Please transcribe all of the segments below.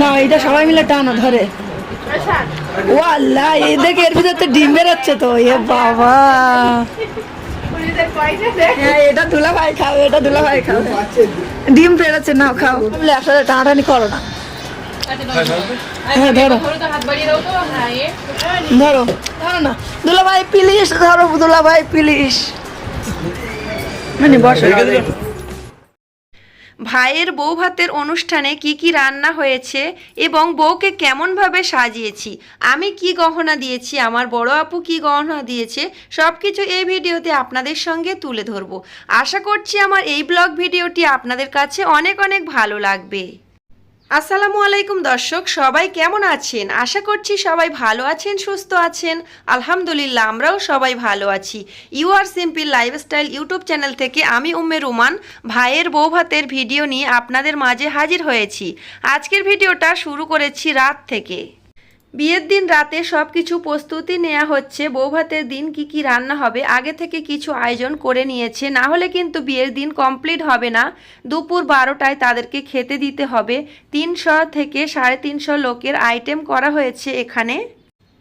না এটা সবাই মিলে টানো ধরে। ও আল্লাহ এই দেখে এর ভিতর তো ডিম বেরোচ্ছে তো এ বাবা। হ্যাঁ এটা দুলা ভাই খাবে এটা দুলা ভাই খাবে। ডিম বেরোচ্ছে নাও খাও। বলে একসাথে টানাটানি করো না। হ্যাঁ ধরো। ধরো। ধরো না। দুলা ভাই প্লিজ ধরো দুলা ভাই প্লিজ মানে বসো। ভাইয়ের বউ ভাতের অনুষ্ঠানে কি কি রান্না হয়েছে এবং বউকে কেমনভাবে সাজিয়েছি? আমি কি গহনা দিয়েছি? আমার বড় আপু কি গহনা দিয়েছে? সব কিছু এই ভিডিওতে আপনাদের সঙ্গে তুলে ধরবো। আশা করছি আমার এই ব্লগ ভিডিওটি আপনাদের কাছে অনেক অনেক ভালো লাগবে। আসসালামু আলাইকুম দর্শক, সবাই কেমন আছেন? আশা করছি সবাই ভালো আছেন, সুস্থ আছেন। আলহামদুলিল্লাহ, আমরাও সবাই ভালো আছি। You are simple lifestyle YouTube channel থেকে আমি উম্মে রুমান, ভাইয়ের বউ ভাতের ভিডিও নিয়ে আপনাদের মাঝে হাজির হয়েছি। আজকের ভিডিওটা শুরু করেছি রাত থেকে। বিয়ের দিন রাতে সব কিছু প্রস্তুতি নেওয়া হচ্ছে। বৌভাতের দিন কি কি রান্না হবে, আগে থেকে কিছু আয়োজন করে নিয়েছে। না হলে কিন্তু বিয়ের দিন কমপ্লিট হবে না। দুপুর বারোটায় তাদেরকে খেতে দিতে হবে। তিনশো থেকে সাড়ে তিনশো লোকের আইটেম করা হয়েছে এখানে।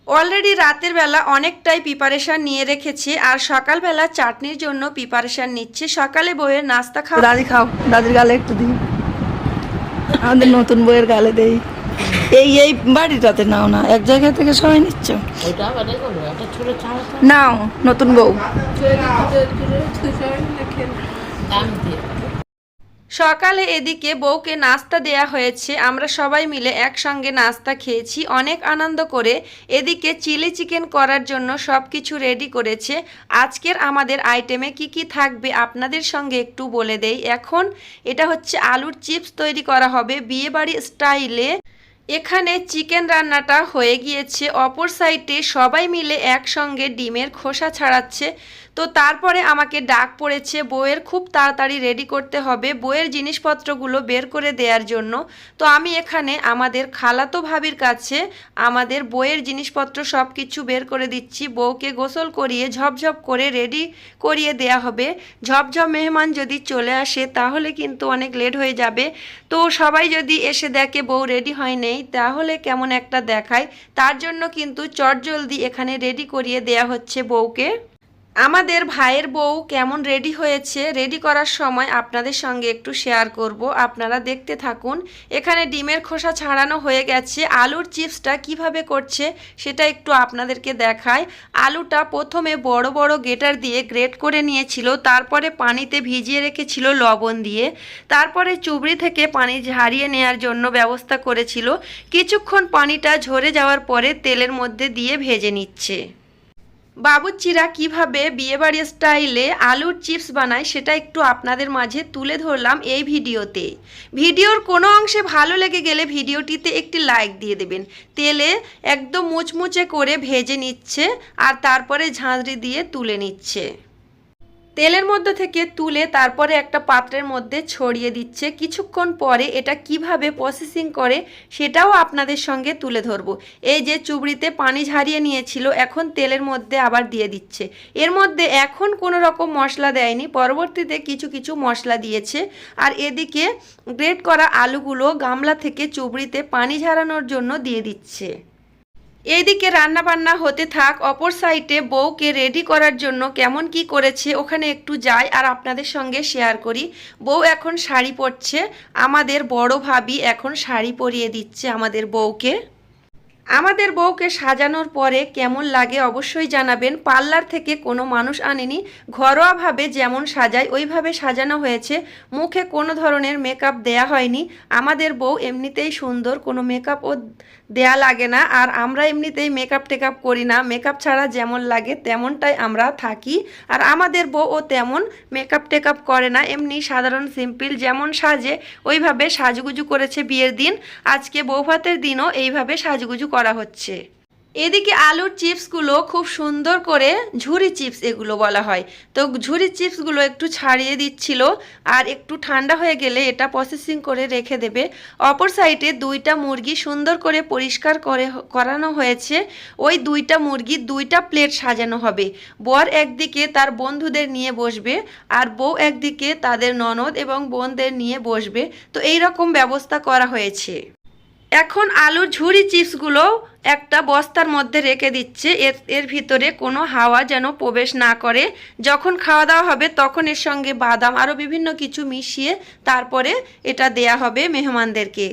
অলরেডি রাতের বেলা অনেকটাই প্রিপারেশান নিয়ে রেখেছে আর সকালবেলা চাটনির জন্য প্রিপারেশান নিচ্ছে। সকালে বইয়ের নাস্তা খাওয়া দাদি খাও, দাদির গালে একটু দিই। আমাদের নতুন বইয়ের গালে দেই। এই এই বাড়িটাতে নাও না এক জায়গা থেকে সবাই নিচ্ছ। নাও নতুন বউ। সকালে এদিকে বউকে নাস্তা দেয়া হয়েছে আমরা সবাই মিলে একসঙ্গে নাস্তা খেয়েছি অনেক আনন্দ করে। এদিকে চিলি চিকেন করার জন্য সব কিছু রেডি করেছে। আজকের আমাদের আইটেমে কি কি থাকবে আপনাদের সঙ্গে একটু বলে দেই। এখন এটা হচ্ছে আলুর চিপস তৈরি করা হবে বিয়েবাড়ি স্টাইলে। এখানে চিকেন রান্নাটা হয়ে গিয়েছে। অপর সাইডে সবাই মিলে একসঙ্গে ডিমের খোসা ছাড়াচ্ছে। তো তারপরে আমাকে ডাক পড়েছে বইয়ের খুব তাড়াতাড়ি রেডি করতে হবে বইয়ের জিনিসপত্রগুলো বের করে দেওয়ার জন্য। তো আমি এখানে আমাদের খালাতো ভাবির কাছে আমাদের বইয়ের জিনিসপত্র সব কিছু বের করে দিচ্ছি। বউকে গোসল করিয়ে ঝপঝপ করে রেডি করিয়ে দেয়া হবে। ঝপঝপ মেহমান যদি চলে আসে তাহলে কিন্তু অনেক লেট হয়ে যাবে। তো সবাই যদি এসে দেখে বউ রেডি হয় নেই তাহলে কেমন একটা দেখায়? তার জন্য কিন্তু চটজলদি এখানে রেডি করিয়ে দেয়া হচ্ছে বউকে। আমাদের ভাইয়ের বউ কেমন রেডি হয়েছে? রেডি করার সময় আপনাদের সঙ্গে একটু শেয়ার করব। আপনারা দেখতে থাকুন। এখানে ডিমের খোসা ছাড়ানো হয়ে গেছে। আলুর চিপসটা কীভাবে করছে সেটা একটু আপনাদেরকে দেখায় আলুটা প্রথমে বড় বড় গেটার দিয়ে গ্রেট করে নিয়েছিল। তারপরে পানিতে ভিজিয়ে রেখেছিল লবণ দিয়ে। তারপরে চুবড়ি থেকে পানি ঝারিয়ে নেওয়ার জন্য ব্যবস্থা করেছিল। কিছুক্ষণ পানিটা ঝরে যাওয়ার পরে তেলের মধ্যে দিয়ে ভেজে নিচ্ছে। বাবুচ্চিরা কীভাবে বিয়েবাড়ি স্টাইলে আলুর চিপস বানায় সেটা একটু আপনাদের মাঝে তুলে ধরলাম এই ভিডিওতে। ভিডিওর কোনো অংশে ভালো লেগে গেলে ভিডিওটিতে একটি লাইক দিয়ে দেবেন। তেলে একদম মুচমুচে করে ভেজে নিচ্ছে আর তারপরে ঝাঁঝরি দিয়ে তুলে নিচ্ছে। তেলের মধ্যে থেকে তুলে তারপরে একটা পাত্রের মধ্যে ছড়িয়ে দিচ্ছে। কিছুক্ষণ পরে এটা কীভাবে প্রসেসিং করে সেটাও আপনাদের সঙ্গে তুলে ধরবো। এই যে চুবড়িতে পানি ঝারিয়ে নিয়েছিল, এখন তেলের মধ্যে আবার দিয়ে দিচ্ছে। এর মধ্যে এখন কোনো রকম মশলা দেয়নি, পরবর্তীতে কিছু কিছু মশলা দিয়েছে। আর এদিকে গ্রেট করা আলুগুলো গামলা থেকে চুবড়িতে পানি ঝারানোর জন্য দিয়ে দিচ্ছে। এইদিকে রান্না বান্না হতে থাক, অপর সাইডে বউকে রেডি করার জন্য কেমন কি করেছে ওখানে একটু যাই আর আপনাদের সঙ্গে শেয়ার করি। বউ এখন শাড়ি পরছে, আমাদের বড় ভাবি এখন শাড়ি পরিয়ে দিচ্ছে আমাদের বউকে। আমাদের বউকে সাজানোর পরে কেমন লাগে অবশ্যই জানাবেন। পার্লার থেকে কোনো মানুষ আনেনি, ঘরোয়াভাবে যেমন সাজায় ওইভাবে সাজানো হয়েছে। মুখে কোনো ধরনের মেকআপ দেয়া হয়নি। আমাদের বউ এমনিতেই সুন্দর, কোনো মেকআপও দেয়া লাগে না। আর আমরা এমনিতেই মেকআপ টেকআপ করি না। মেকআপ ছাড়া যেমন লাগে, তেমনটাই আমরা থাকি। আর আমাদের বউ ও তেমন মেকআপ টেকআপ করে না। এমনি সাধারণ সিম্পল যেমন সাজে, ওইভাবে সাজুগুজু করেছে বিয়ের দিন। আজকে বৌভাতের দিনও এইভাবে সাজুগুজু করা হচ্ছে। এদিকে আলুর চিপসগুলো খুব সুন্দর করে ঝুরি চিপস এগুলো বলা হয়। তো ঝুরি চিপসগুলো একটু ছাড়িয়ে দিচ্ছিল আর একটু ঠান্ডা হয়ে গেলে এটা প্রসেসিং করে রেখে দেবে। অপর সাইডে দুইটা মুরগি সুন্দর করে পরিষ্কার করে করানো হয়েছে। ওই দুইটা মুরগি দুইটা প্লেট সাজানো হবে। বর একদিকে তার বন্ধুদের নিয়ে বসবে আর বউ একদিকে তাদের ননদ এবং বোনদের নিয়ে বসবে। তো এই রকম ব্যবস্থা করা হয়েছে। এখন আলুর ঝুড়ি চিপসগুলো একটা বস্তার মধ্যে রেখে দিচ্ছে। এর এর ভিতরে কোনো হাওয়া যেন প্রবেশ না করে। যখন খাওয়া দাওয়া হবে তখন এর সঙ্গে বাদাম আরও বিভিন্ন কিছু মিশিয়ে তারপরে এটা দেয়া হবে মেহমানদেরকে।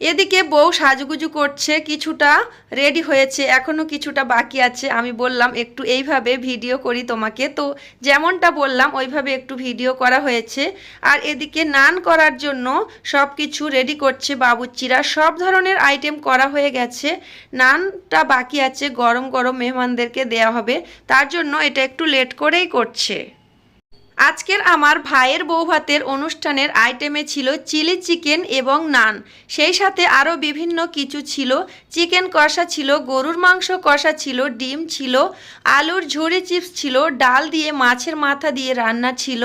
এদিকে বউ সাজুগুজু করছে, কিছুটা রেডি হয়েছে এখনও কিছুটা বাকি আছে। আমি বললাম, একটু এইভাবে ভিডিও করি তোমাকে। তো যেমনটা বললাম, ওইভাবে একটু ভিডিও করা হয়েছে। আর এদিকে নান করার জন্য সব কিছু রেডি করছে বাবুচ্চিরা সব ধরনের আইটেম করা হয়ে গেছে। নানটা বাকি আছে গরম গরম মেহমানদেরকে দেয়া হবে। তার জন্য এটা একটু লেট করেই করছে। আজকের আমার ভাইয়ের বউ ভাতের অনুষ্ঠানের আইটেমে ছিল চিলি চিকেন এবং নান। সেই সাথে আরও বিভিন্ন কিছু ছিল। চিকেন কষা ছিল, গরুর মাংস কষা ছিল, ডিম ছিল, আলুর ঝুড়ি চিপস ছিল, ডাল দিয়ে মাছের মাথা দিয়ে রান্না ছিল।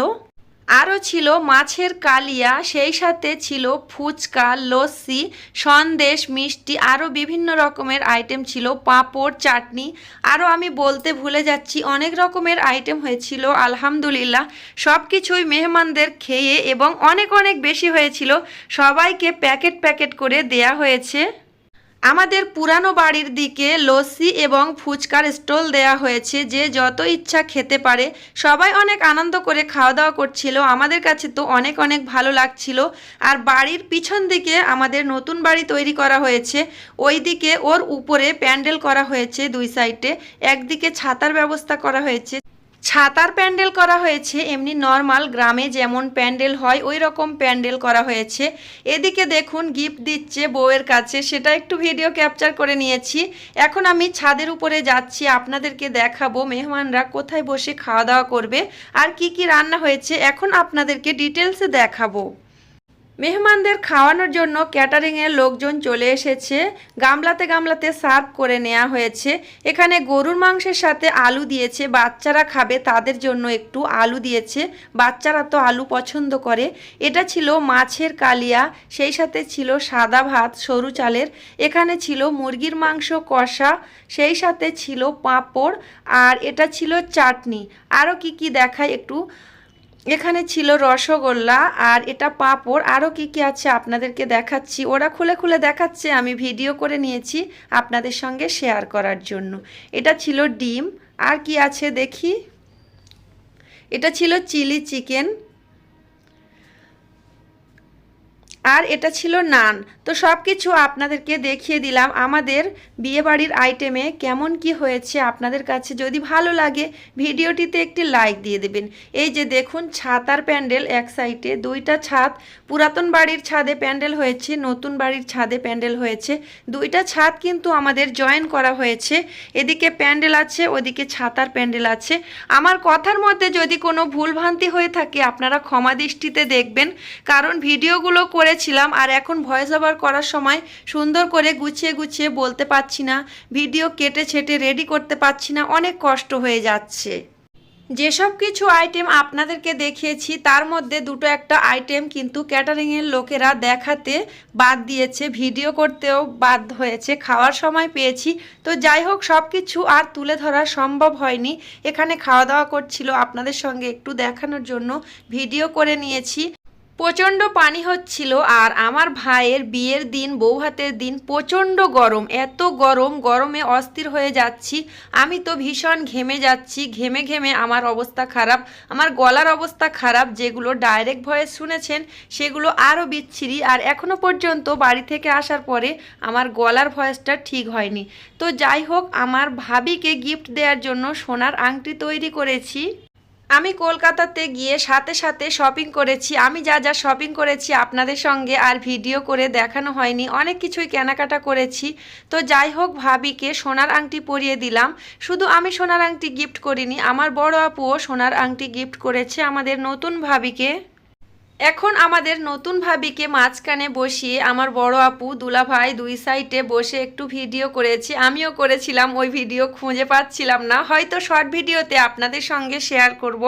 আরও ছিল মাছের কালিয়া, সেই সাথে ছিল ফুচকা, লস্যি, সন্দেশ, মিষ্টি, আরও বিভিন্ন রকমের আইটেম ছিল, পাঁপড়, চাটনি। আরও আমি বলতে ভুলে যাচ্ছি, অনেক রকমের আইটেম হয়েছিল, আলহামদুলিল্লাহ। সব কিছুই মেহমানদের খেয়ে এবং অনেক অনেক বেশি হয়েছিল। সবাইকে প্যাকেট প্যাকেট করে দেয়া হয়েছে। আমাদের পুরানো বাড়ির দিকে লস্যি এবং ফুচকার স্টল দেয়া হয়েছে, যে যত ইচ্ছা খেতে পারে। সবাই অনেক আনন্দ করে খাওয়া দাওয়া করছিল। আমাদের কাছে তো অনেক অনেক ভালো লাগছিল। আর বাড়ির পিছন দিকে আমাদের নতুন বাড়ি তৈরি করা হয়েছে। ওই দিকে ওর উপরে প্যান্ডেল করা হয়েছে দুই সাইডে। একদিকে ছাতার ব্যবস্থা করা হয়েছে। ছাতার প্যান্ডেল করা হয়েছে, এমনি নর্মাল গ্রামে যেমন প্যান্ডেল হয় ওই রকম প্যান্ডেল করা হয়েছে। এদিকে দেখুন, গিফট দিচ্ছে বউয়ের কাছে, সেটা একটু ভিডিও ক্যাপচার করে নিয়েছি। এখন আমি ছাদের উপরে যাচ্ছি, আপনাদেরকে দেখাবো, মেহমানরা কোথায় বসে খাওয়া দাওয়া করবে, আর কি কি রান্না হয়েছে। এখন আপনাদেরকে ডিটেলসে দেখাবো। মেহমানদের খাওয়ানোর জন্য ক্যাটারিংয়ের লোকজন চলে এসেছে। গামলাতে গামলাতে সার্ভ করে নেওয়া হয়েছে। এখানে গরুর মাংসের সাথে আলু দিয়েছে। বাচ্চারা খাবে, তাদের জন্য একটু আলু দিয়েছে। বাচ্চারা তো আলু পছন্দ করে। এটা ছিল মাছের কালিয়া, সেই সাথে ছিল সাদা ভাত, সরু চালের। এখানে ছিল মুরগির মাংস, কষা, সেই সাথে ছিল পাঁপড়, আর এটা ছিল চাটনি। আরও কি কি দেখায় একটু? এখানে ছিল রসগোল্লা আর এটা পাঁপড়। আরও কি কি আছে আপনাদেরকে দেখাচ্ছি? ওরা খুলে খুলে দেখাচ্ছে, আমি ভিডিও করে নিয়েছি আপনাদের সঙ্গে শেয়ার করার জন্য। এটা ছিল ডিম। আর কি আছে দেখি? এটা ছিল চিলি চিকেন। আর এটা ছিল নান। তো সব কিছু আপনাদেরকে দেখিয়ে দিলাম। আমাদের বিয়েবাড়ির আইটেমে কেমন কি হয়েছে আপনাদের কাছে যদি ভালো লাগে, ভিডিওটিতে একটি লাইক দিয়ে দেবেন। এই যে দেখুন ছাদ আর প্যান্ডেল এক সাইডে দুইটা ছাদ, পুরাতন বাড়ির ছাদে প্যান্ডেল হয়েছে, নতুন বাড়ির ছাদে প্যান্ডেল হয়েছে। দুইটা ছাদ কিন্তু আমাদের জয়েন করা হয়েছে। এদিকে প্যান্ডেল আছে, ওদিকে ছাতার প্যান্ডেল আছে। আমার কথার মধ্যে যদি কোনো ভুলভ্রান্তি হয়ে থাকে, আপনারা ক্ষমা দৃষ্টিতে দেখবেন। কারণ ভিডিওগুলো করেছিলাম আর এখন ভয়েস ওভার করার সময় সুন্দর করে গুছিয়ে গুছিয়ে বলতে পারছি না ভিডিও কেটে ছেটে রেডি করতে পারছি না, অনেক কষ্ট হয়ে যাচ্ছে। যেসব কিছু আইটেম আপনাদেরকে দেখিয়েছি, তার মধ্যে দুটো একটা আইটেম কিন্তু ক্যাটারিংয়ের লোকেরা দেখাতে বাদ দিয়েছে ভিডিও করতেও বাদ হয়েছে, খাওয়ার সময় পেয়েছি। তো যাই হোক সব কিছু আর তুলে ধরা সম্ভব হয়নি। এখানে খাওয়া দাওয়া করছিল, আপনাদের সঙ্গে একটু দেখানোর জন্য ভিডিও করে নিয়েছি। প্রচণ্ড পানি হচ্ছিল আর আমার ভাইয়ের বিয়ের দিন, বউ হাতের দিন প্রচণ্ড গরম, এত গরম, গরমে অস্থির হয়ে যাচ্ছি। আমি তো ভীষণ ঘেমে যাচ্ছি, ঘেমে ঘেমে আমার অবস্থা খারাপ, আমার গলার অবস্থা খারাপ, যেগুলো ডাইরেক্ট ভয়েস শুনেছেন সেগুলো আরও বিচ্ছিরি। আর এখনও পর্যন্ত বাড়ি থেকে আসার পরে আমার গলার ভয়েসটা ঠিক হয়নি। তো যাই হোক, আমার ভাবিকে গিফট দেওয়ার জন্য সোনার আংটি তৈরি করেছি। আমি কলকাতাতে গিয়ে সাথে সাথে শপিং করেছি। আমি যা যা শপিং করেছি আপনাদের সঙ্গে আর ভিডিও করে দেখানো হয়নি। অনেক কিছুই কেনাকাটা করেছি। তো যাই হোক ভাবিকে সোনার আংটি পরিয়ে দিলাম। শুধু আমি সোনার আংটি গিফট করিনি, আমার বড় আপুও সোনার আংটি গিফট করেছে আমাদের নতুন ভাবিকে। এখন আমাদের নতুন ভাবিকে মাঝখানে বসিয়ে আমার বড় আপু দুলা ভাই দুই সাইটে বসে একটু ভিডিও করেছি। আমিও করেছিলাম, ওই ভিডিও খুঁজে পাচ্ছিলাম না। হয়তো শর্ট ভিডিওতে আপনাদের সঙ্গে শেয়ার করব।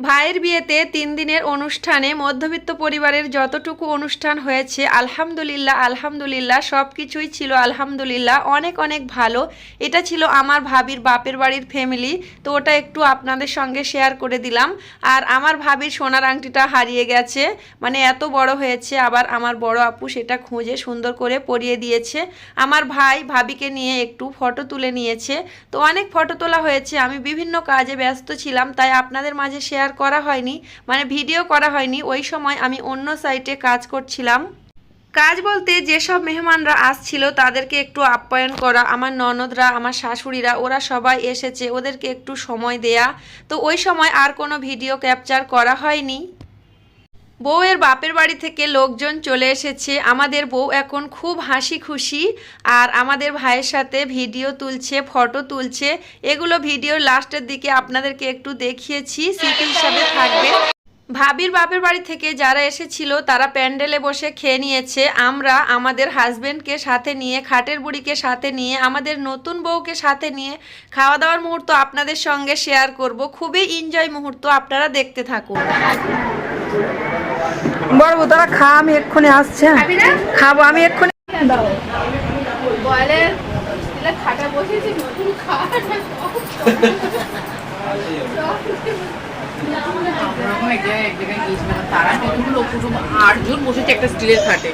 ভাইয়ের বিয়েতে তিন দিনের অনুষ্ঠানে মধ্যবিত্ত পরিবারের যতটুকু অনুষ্ঠান হয়েছে, আলহামদুলিল্লাহ আলহামদুলিল্লাহ সব কিছুই ছিল আলহামদুলিল্লাহ, অনেক অনেক ভালো। এটা ছিল আমার ভাবির বাপের বাড়ির ফ্যামিলি তো ওটা একটু আপনাদের সঙ্গে শেয়ার করে দিলাম। আর আমার ভাবির সোনার আংটিটা হারিয়ে গেছে মানে এত বড় হয়েছে, আবার আমার বড় আপু সেটা খুঁজে সুন্দর করে পরিয়ে দিয়েছে। আমার ভাই ভাবিকে নিয়ে একটু ফটো তুলে নিয়েছে। তো অনেক ফটো তোলা হয়েছে, আমি বিভিন্ন কাজে ব্যস্ত ছিলাম, তাই আপনাদের মাঝে শেয়ার করা হয়নি মানে ভিডিও করা হয়নি, ওই সময় আমি অন্য সাইটে কাজ করছিলাম। কাজ বলতে যেসব মেহমানরা আসছিল, তাদেরকে একটু আপ্যায়ন করা, আমার ননদরা, আমার শাশুড়িরা, ওরা সবাই এসেছে, ওদেরকে একটু সময় দেয়া। তো ওই সময় আর কোনো ভিডিও ক্যাপচার করা হয়নি। বউয়ের বাপের বাড়ি থেকে লোকজন চলে এসেছে। আমাদের বউ এখন খুব হাসি খুশি আর আমাদের ভাইয়ের সাথে ভিডিও তুলছে, ফটো তুলছে। এগুলো ভিডিওর লাস্টের দিকে আপনাদেরকে একটু দেখিয়েছি, স্মৃতি হিসাবে থাকবে। ভাবির বাপের বাড়ি থেকে যারা এসেছিল, তারা প্যান্ডেলে বসে খেয়ে নিয়েছে। আমরা আমাদের হাজব্যান্ডকে সাথে নিয়ে, খাটের বুড়িকে সাথে নিয়ে, আমাদের নতুন বউকে সাথে নিয়ে খাওয়া দাওয়ার মুহূর্ত আপনাদের সঙ্গে শেয়ার করব। খুবই এনজয় মুহূর্ত, আপনারা দেখতে থাকুন। বড় বউ তোরা খা আমি এক্ষুনি আসছে খাব আমি এক্ষুনি আটজন বসেছে একটা স্টিলের খাটে।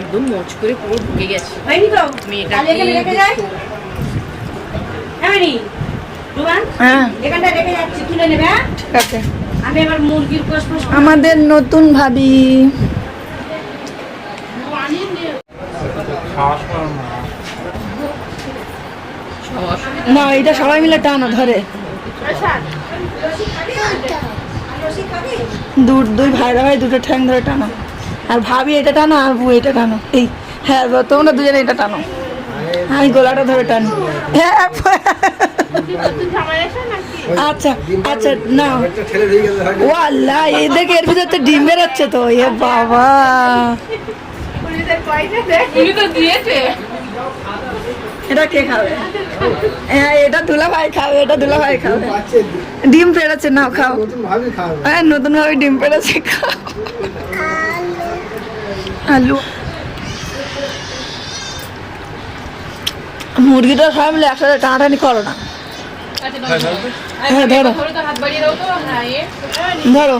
একদম মচ করে পুরো ঢুকে গেছে। মেয়েটা হ্যাঁ এখানটা রেখে যাচ্ছি তুলে নেবে হ্যাঁ? ঠিক আছে। আমাদের নতুন ভাবি। না, এটা সবাই মিলে টানো, ধরে। দু- দুই ভাইরা ভাই দুটো ঠ্যাং ধরে টানো। আর ভাবি এটা টানো, আর বউ এটা টানো। এই হ্যাঁ তোমরা দুজনে এটা টানো। আমি গোলাটা ধরে টান। হ্যাঁ আচ্ছা আচ্ছা না ও আল্লাহ এই দেখে এর ভিতর তো ডিম বেরোচ্ছে তো এ বাবা। এটা কে খাবে? হ্যাঁ এটা দুলা ভাই খাবে এটা দুলা ভাই খাবে। ডিম পেড়েছে নাও খাও। হ্যাঁ নতুন ভাবে ডিম পেড়েছে খাও। আলু। মুরগিটা সবাই মিলে একসাথে টানাটানি করো না। হ্যাঁ ধরো। ধরো। তো হাত বাড়িয়ে দাও তো। না এ। ধরো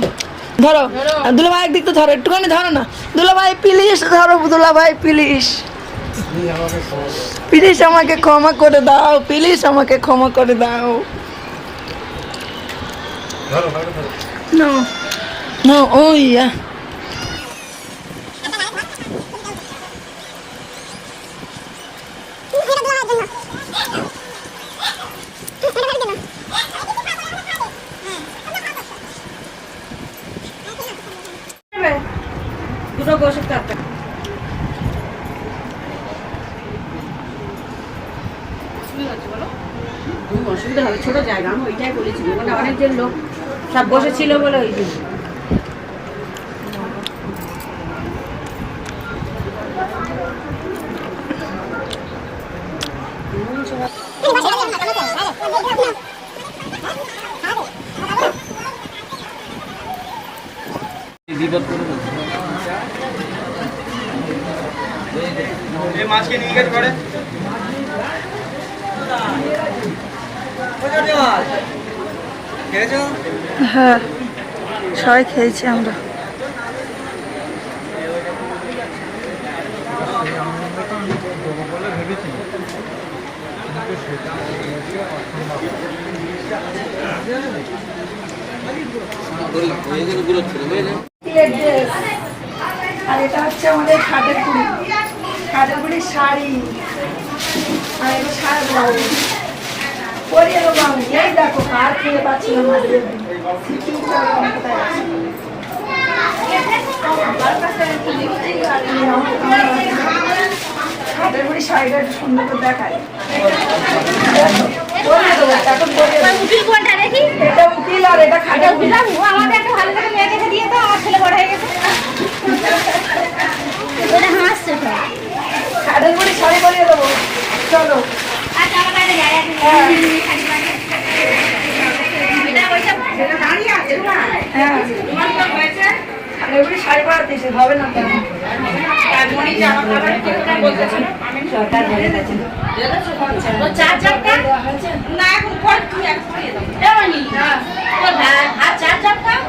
ধরো। আর দুলা ভাই একদিক তো ধরো একটুখানি ধরো না। দুলা ভাই প্লিজ ধরো দুলা ভাই প্লিজ প্লিজ আমাকে ক্ষমা করে। দাও প্লিজ আমাকে ক্ষমা করে দাও। নো নো ও ইয়া দুটো গোসের তরকারি খুব অসুবিধা হবে ছোট জায়গা আমি ওইটাই বলেছি মানে অনেকজন লোক সব বসেছিল বলে ওই জন্য এই মাছকে নিয়ে গেছে ঘরে খেয়েছো হ্যাঁ সবাই খেয়েছি আমরা। এটা হচ্ছে আমাদের খাটের কুড়ি খাটের শাড়ি। আর এটা সারা ব্লাউজ পরিয়ে দেবো আমি। দেখো, কার খেয়ে পাচ্ছিলাম হাতের বুড়ি শাড়িটা একটু করে দেখায় উকিল এটা খাটা উকিল একটা ভালো করে মেয়ে দিয়ে তো আমার ছেলে বড় হয়ে। গেছে ওটা হাসছে খাটের বুড়ি শাড়ি করিয়ে দেবো চলো আর জামা কাটা যায়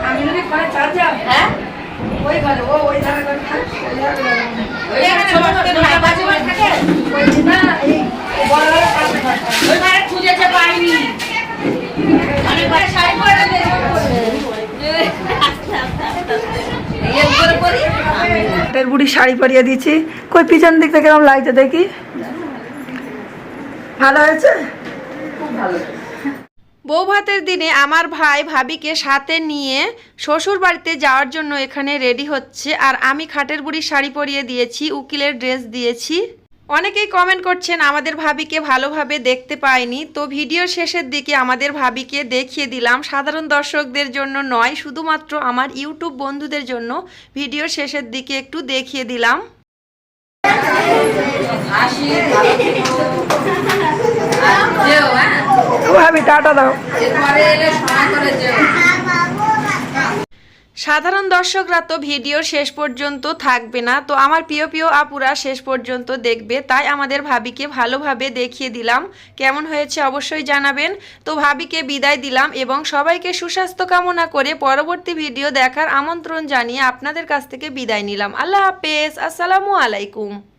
আমি যদি ফোনে চার্জার হ্যাঁ? ওই ঘরে ও ওই ধারে ঘরে থাকে, ওই ধারে ঘরে। বলছি না এই বড় বড় পাশে থাকে। বুড়ি শাড়ি পরিয়ে দিচ্ছি কই, পিছন দিক থেকে কেমন লাগছে দেখি? ভালো হয়েছে? বউ ভাতের দিনে আমার ভাই ভাবিকে সাথে নিয়ে শ্বশুর বাড়িতে যাওয়ার জন্য এখানে রেডি হচ্ছে, আর আমি খাটের বুড়ির শাড়ি পরিয়ে দিয়েছি, উকিলের ড্রেস দিয়েছি। অনেকেই কমেন্ট করছেন আমাদের ভাবিকে ভালোভাবে দেখতে পাইনি। তো ভিডিও শেষের দিকে আমাদের ভাবিকে দেখিয়ে দিলাম। সাধারণ দর্শকদের জন্য নয় শুধুমাত্র আমার ইউটিউব বন্ধুদের জন্য ভিডিও শেষের দিকে একটু দেখিয়ে দিলাম। ভাবি টাটা দাও। সাধারণ দর্শকরা তো ভিডিও শেষ পর্যন্ত থাকবে না, তো আমার প্রিয় প্রিয় আপুরা শেষ পর্যন্ত দেখবে, তাই আমাদের ভাবিকে ভালোভাবে দেখিয়ে দিলাম। কেমন হয়েছে অবশ্যই জানাবেন। তো ভাবিকে বিদায় দিলাম এবং সবাইকে সুস্বাস্থ্য কামনা করে পরবর্তী ভিডিও দেখার আমন্ত্রণ জানিয়ে আপনাদের কাছ থেকে বিদায় নিলাম। আল্লাহ হাফেজ, আসসালামু আলাইকুম।